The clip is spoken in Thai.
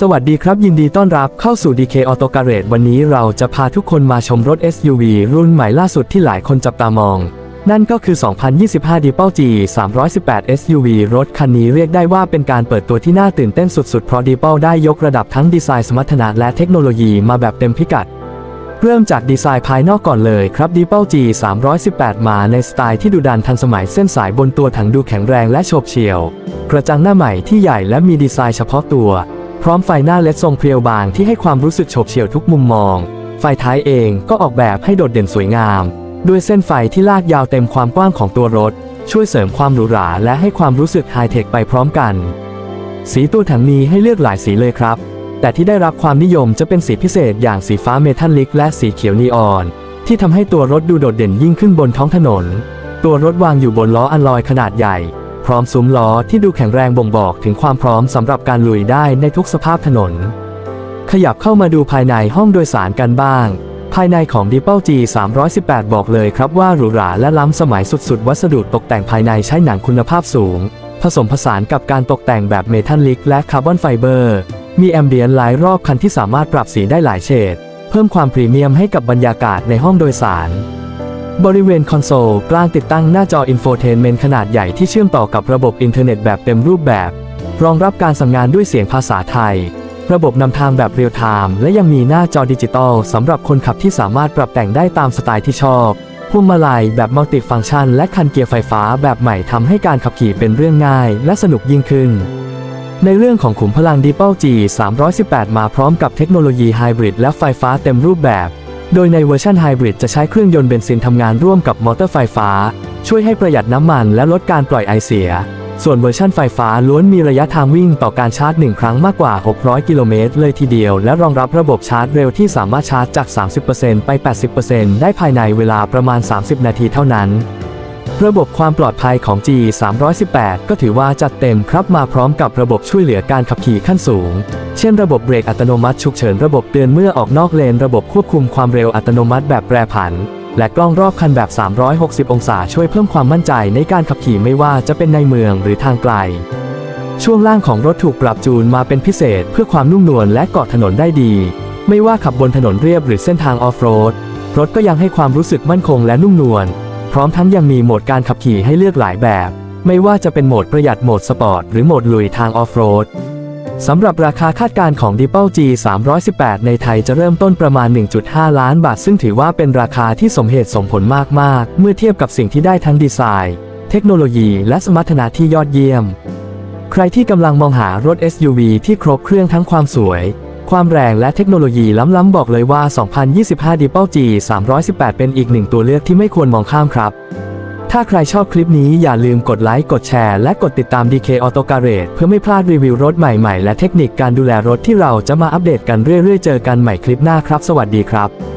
สวัสดีครับ ยินดีต้อนรับเข้าสู่ DK Auto Garage วันนี้เราจะพาทุกคนมาชมรถ SUV รุ่นใหม่ล่าสุดที่หลายคนจับตามอง นั่นก็คือ 2025 d e p a l G 318 SUV รถคันนี้เรียกได้ว่าเป็นการเปิดตัวที่น่าตื่นเต้นสุดๆ เพราะ d e p a l ได้ยกระดับทั้งดีไซน์สมรรถนะและเทคโนโลยีมาแบบเต็มพิกัดเริ่มจากดีไซน์ภายนอกก่อนเลยครับ d e p a l G 318 มาในสไตล์ที่ดูดันทันสมัยเส้นสายบนตัวถังดูแข็งแรงและโฉบเฉี่ยว กระจังหน้าใหม่ที่ใหญ่และมีดีไซน์เฉพาะตัว พร้อมไฟหน้าเลดทรงเพรียวบางที่ให้ความรู้สึกโฉบเฉี่ยวทุกมุมมอง ไฟท้ายเองก็ออกแบบให้โดดเด่นสวยงาม ด้วยเส้นไฟที่ลากยาวเต็มความกว้างของตัวรถ ช่วยเสริมความหรูหราและให้ความรู้สึกไฮเทคไปพร้อมกัน สีตัวถังมีให้เลือกหลายสีเลยครับ แต่ที่ได้รับความนิยมจะเป็นสีพิเศษอย่างสีฟ้าเมทัลลิกและสีเขียวนีออน ที่ทำให้ตัวรถดูโดดเด่นยิ่งขึ้นบนท้องถนน ตัวรถวางอยู่บนล้ออัลลอยขนาดใหญ่ พร้อมซุ้มล้อที่ดูแข็งแรงบ่งบอกถึงความพร้อมสำหรับการลุยได้ในทุกสภาพถนน ขยับเข้ามาดูภายในห้องโดยสารกันบ้าง ภายในของ d e p a l G 318 บอกเลยครับว่าหรูหราและล้ำสมัยสุดๆ วัสดุตกแต่งภายในใช้หนังคุณภาพสูง ผสมผสานกับการตกแต่งแบบเมทัลลิกและคาร์บอนไฟเบอร์ มีแอมเบียนหลายรอบคันที่สามารถปรับสีได้หลายเฉด เพิ่มความพรีเมียมให้กับบรรยากาศในห้องโดยสาร บริเวณคอนโซลกลางติดตั้งหน้าจออินโฟเทนเมนต์ขนาดใหญ่ที่เชื่อมต่อกับระบบอินเทอร์เน็ตแบบเต็มรูปแบบ รองรับการสั่งงานด้วยเสียงภาษาไทย ระบบนำทางแบบเรียลไทม์และยังมีหน้าจอดิจิตอลสำหรับคนขับที่สามารถปรับแต่งได้ตามสไตล์ที่ชอบพวงมาลัยแบบมัลติฟังก์ชัน และคันเกียร์ไฟฟ้าแบบใหม่ทำให้การขับขี่เป็นเรื่องง่าย และสนุกยิ่งขึ้น ในเรื่องของขุมพลัง d e p a l G 318 มาพร้อมกับเทคโนโลยีไฮบริดและไฟฟ้าเต็มรูปแบบ โดยในเวอร์ชันไฮบริดจะใช้เครื่องยนต์เบนซินทำงานร่วมกับมอเตอร์ไฟฟ้า ช่วยให้ประหยัดน้ำมันและลดการปล่อยไอเสีย ส่วนเวอร์ชันไฟฟ้าล้วนมีระยะทางวิ่งต่อการชาร์จ 1 ครั้งมากกว่า 600 กิโลเมตรเลยทีเดียว และรองรับระบบชาร์จเร็วที่สามารถชาร์จจาก 30%ไป 80%ได้ภายในเวลาประมาณ 30 นาทีเท่านั้น ระบบความปลอดภัยของ G 318ก็ถือว่าจัดเต็มครับมาพร้อมกับระบบช่วยเหลือการขับขี่ขั้นสูง เช่นระบบเบรกอัตโนมัติฉุกเฉินระบบเตือนเมื่อออกนอกเลน ระบบควบคุมความเร็วอัตโนมัติแบบแปรผัน และกล้องรอบคันแบบ 360 องศาช่วยเพิ่มความมั่นใจในการขับขี่ไม่ว่าจะเป็นในเมืองหรือทางไกล ช่วงล่างของรถถูกปรับจูนมาเป็นพิเศษ เพื่อความนุ่มนวลและเกาะถนนได้ดี ไม่ว่าขับบนถนนเรียบหรือเส้นทางออฟโรดรถก็ยังให้ความรู้สึกมั่นคงและนุ่มนวล พร้อมทั้งยังมีโหมดการขับขี่ให้เลือกหลายแบบ ไม่ว่าจะเป็นโหมดประหยัดโหมดสปอร์ตหรือโหมดลุยทางออฟโรดสำหรับราคาคาดการณ์ของ d e p a l G 318ในไทยจะเริ่มต้นประมาณ 1.5 ล้านบาท ซึ่งถือว่าเป็นราคาที่สมเหตุสมผลมาก ๆ เมื่อเทียบกับสิ่งที่ได้ทั้งดีไซน์ เทคโนโลยี และสมรรถนะที่ยอดเยี่ยม ใครที่กำลังมองหารถ SUV ที่ครบเครื่องทั้งความสวย ความแรงและเทคโนโลยีล้ำๆบอกเลยว่า 2025 d e p a l G 318 เป็นอีกหนึ่งตัวเลือกที่ไม่ควรมองข้ามครับ ถ้าใครชอบคลิปนี้อย่าลืมกดไลค์ กดแชร์ และกดติดตาม DK Auto Garage เพื่อไม่พลาดรีวิวรถใหม่ๆ และเทคนิคการดูแลรถที่เราจะมาอัปเดตกันเรื่อยๆ เจอกันใหม่คลิปหน้าครับ สวัสดีครับ